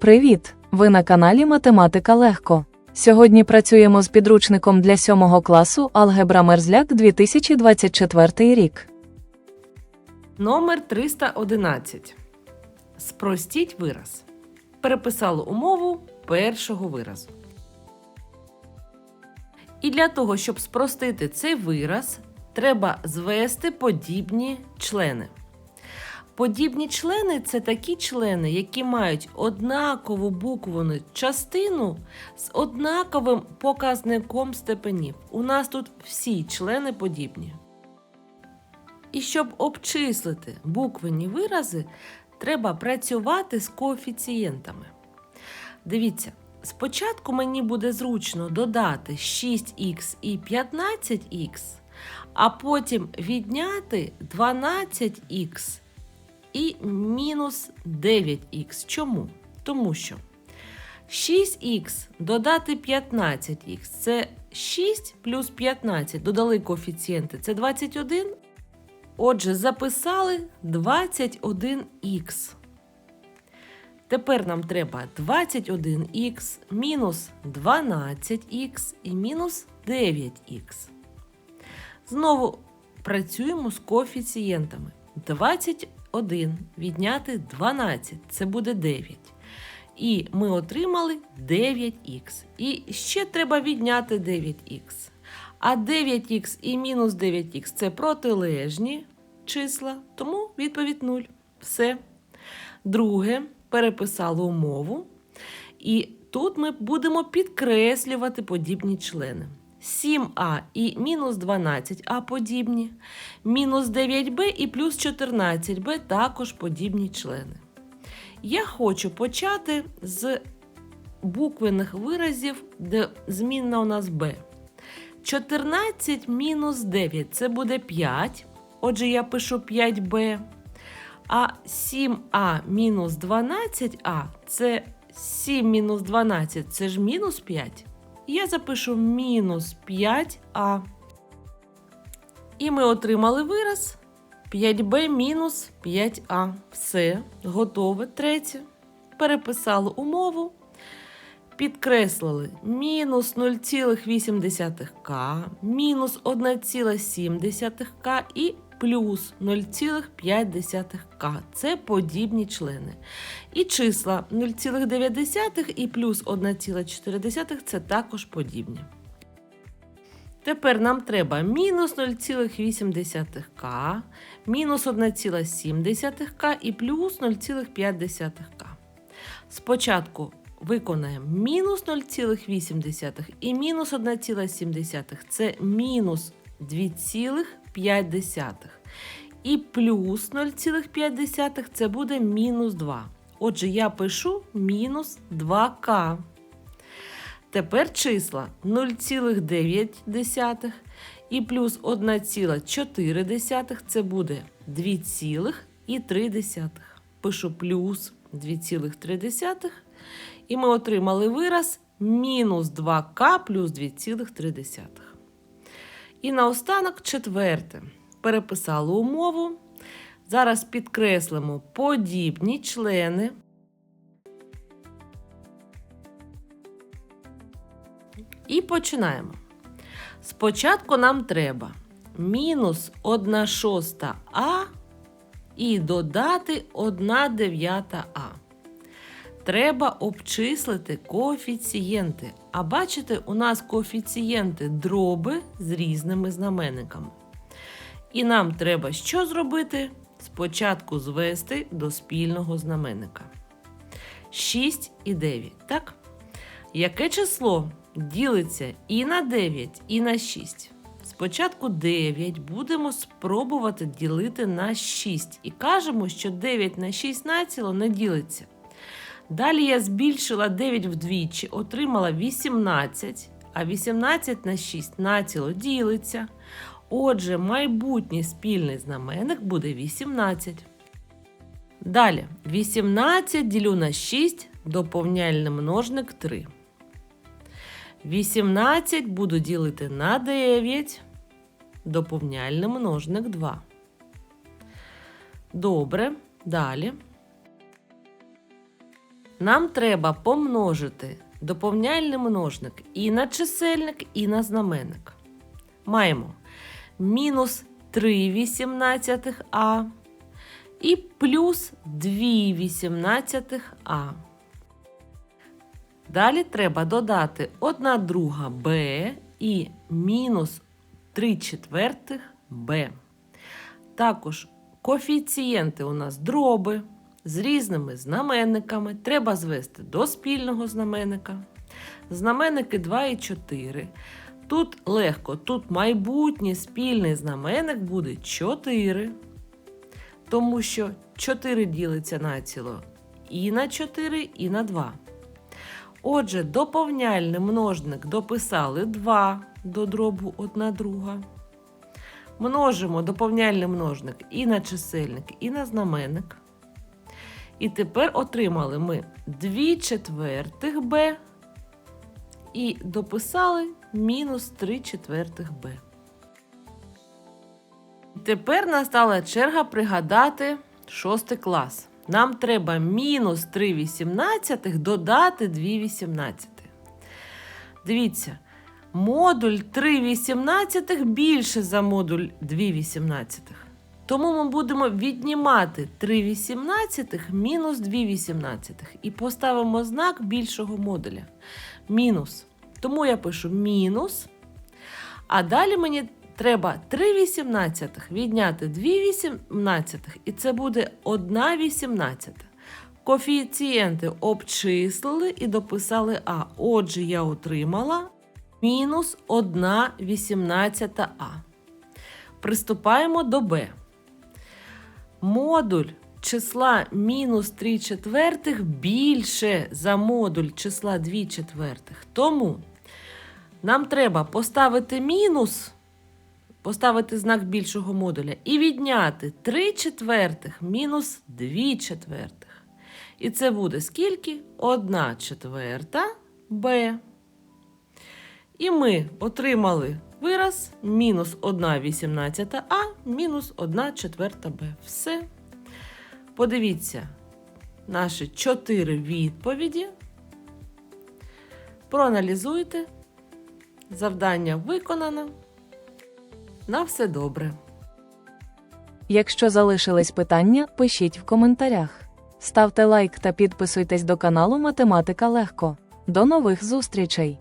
Привіт! Ви на каналі Математика Легко. Сьогодні працюємо з підручником для 7 класу Алгебра Мерзляк 2024 рік. Номер 311. Спростіть вираз. Переписали умову першого виразу. І для того, щоб спростити цей вираз, треба звести подібні члени. Подібні члени це такі члени, які мають однакову буквену частину з однаковим показником степенів. У нас тут всі члени подібні. І щоб обчислити буквені вирази, треба працювати з коефіцієнтами. Дивіться, спочатку мені буде зручно додати 6х і 15х, а потім відняти 12х і мінус 9х. Чому? Тому що 6х додати 15х це 6 плюс 15. Додали коефіцієнти це 21. Отже, записали 21х. Тепер нам треба 21х мінус 12х і мінус 9х. Знову працюємо з коефіцієнтами. 21 відняти 12 це буде 9. І ми отримали 9х. І ще треба відняти 9х. А 9х і мінус 9х це протилежні числа, тому відповідь 0. Все. Друге, переписали умову. І тут ми будемо підкреслювати подібні члени. 7а і мінус 12а подібні, мінус 9b і плюс 14b також подібні члени. Я хочу почати з буквених виразів, де змінна у нас b. 14 мінус 9 це буде 5. Отже, я пишу 5b. А 7а мінус 12а це 7 мінус 12 це ж мінус 5. Я запишу мінус 5а. І ми отримали вираз 5b мінус 5а. Все, готове. Третє. Переписали умову. Підкреслили мінус 0,8к, мінус 1,7к і плюс 0,5к. Це подібні члени. І числа 0,9 і плюс 1,4 це також подібні. Тепер нам треба мінус 0,8к, мінус 1,7к і плюс 0,5к. Спочатку виконаємо мінус 0,8 і мінус 1,7 це мінус 2,5. І плюс 0,5 це буде мінус 2. Отже, я пишу мінус 2к. Тепер числа 0,9 і плюс 1,4 це буде 2,3. Пишу плюс 2,3. І ми отримали вираз мінус 2к плюс 2,3. І наостанок четверте. Переписали умову. Зараз підкреслимо подібні члени. І починаємо. Спочатку нам треба мінус 1 шоста А і додати 1 дев'ята А. Треба обчислити коефіцієнти. А бачите, у нас коефіцієнти дроби з різними знаменниками. І нам треба що зробити? Спочатку звести до спільного знаменника. 6 і 9, так? Яке число ділиться і на 9, і на 6? Спочатку 9 будемо спробувати ділити на 6. І кажемо, що 9 на 6 націло не ділиться. Далі я збільшила 9 вдвічі, отримала 18, а 18 на 6 націло ділиться. Отже, майбутній спільний знаменник буде 18. Далі 18 ділю на 6, доповняльний множник 3. 18 буду ділити на 9, доповняльний множник 2. Добре, далі. Нам треба помножити доповняльний множник і на чисельник, і на знаменник. Маємо мінус 3 вісімнадцятих а і плюс 2 вісімнадцятих а. Далі треба додати 1 друга b і мінус 3 четвертих b. Також коефіцієнти у нас дроби з різними знаменниками. Треба звести до спільного знаменника. Знаменники 2 і 4. Тут легко, тут майбутній спільний знаменник буде 4, тому що 4 ділиться на ціло і на 4, і на 2. Отже, доповняльний множник дописали 2 до дробу 1 друга. Множимо доповняльний множник і на чисельник, і на знаменник. І тепер отримали ми 2 четвертих b і дописали мінус 3 четвертих b. Тепер настала черга пригадати шостий клас. Нам треба мінус 3 вісімнадцятих додати 2 вісімнадцятих. Дивіться, модуль 3 вісімнадцятих більше за модуль 2 вісімнадцятих. Тому ми будемо віднімати 3 вісімнадцятих мінус 2 вісімнадцятих і поставимо знак більшого модуля. Мінус. Тому я пишу мінус. А далі мені треба 3 вісімнадцятих відняти 2 вісімнадцятих, і це буде 1 вісімнадцята. Коефіцієнти обчислили і дописали А. Отже, я отримала мінус 1 вісімнадцята А. Приступаємо до Б. Модуль числа мінус 3 четвертих більше за модуль числа 2 четвертих. Тому нам треба поставити мінус, поставити знак більшого модуля і відняти 3 четвертих мінус 2 четвертих. І це буде скільки? 1 четверта Б. І ми отримали вираз мінус 1 вісімнадцята А мінус 1 четверта Б. Все. Подивіться наші чотири відповіді. Проаналізуйте. Завдання виконано. На все добре. Якщо залишились питання, пишіть в коментарях. Ставте лайк та підписуйтесь до каналу Математика Легко. До нових зустрічей!